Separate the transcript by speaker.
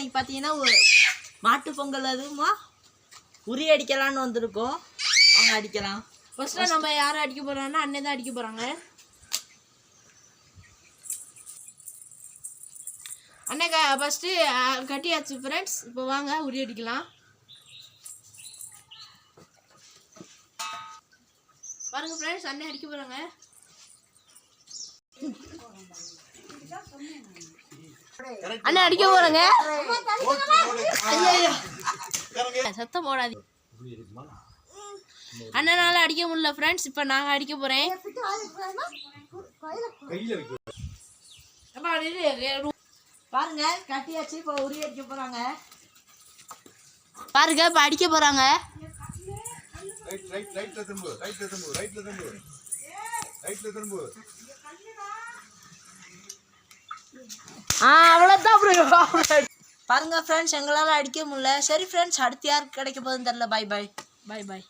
Speaker 1: இன்னைக்கு பார்த்தீங்கன்னா மாட்டு பொங்கல் அதுவுமா உரி அடிக்கலான்னு வந்திருக்கோம். அவங்க அடிக்கலாம்.
Speaker 2: ஃபர்ஸ்ட் நம்ம யாரை அடிக்க போகிறோம்னா அண்ணன் தான் அடிக்க போறாங்க. அண்ணன் ஃபர்ஸ்ட் கட்டியாச்சு ஃப்ரெண்ட்ஸ் இப்போ வாங்க உரி அடிக்கலாம். பாருங்க ஃப்ரெண்ட்ஸ் அண்ணன் அடிக்க போறாங்க. அண்ணன் அடிக்க போறாங்க. சத்தம் போடாது அண்ணனால அடிக்க முடியல ஃப்ரெண்ட்ஸ் இப்போ நாங்கள் அடிக்க போகிறேன்
Speaker 1: பாருங்க கட்டியாச்சு. இப்போ உரி அடிக்க போறாங்க.
Speaker 2: பாருங்க இப்போ அடிக்க போகிறாங்க
Speaker 3: ரைட் ரைட் ரைட்ல திரும்பு. ரைட்ல திரும்பு. ரைட்ல திரும்பு. ரைட்ல திரும்பு.
Speaker 2: ஆ அவ்வளோதான்
Speaker 1: பாருங்க ஃப்ரெண்ட்ஸ் எங்களால் அடிக்க முடியல. சரி ஃப்ரெண்ட்ஸ் அடுத்து யாருக்கு கிடைக்க போகுதுன்னு தெரில பாய் பாய் பாய் பாய்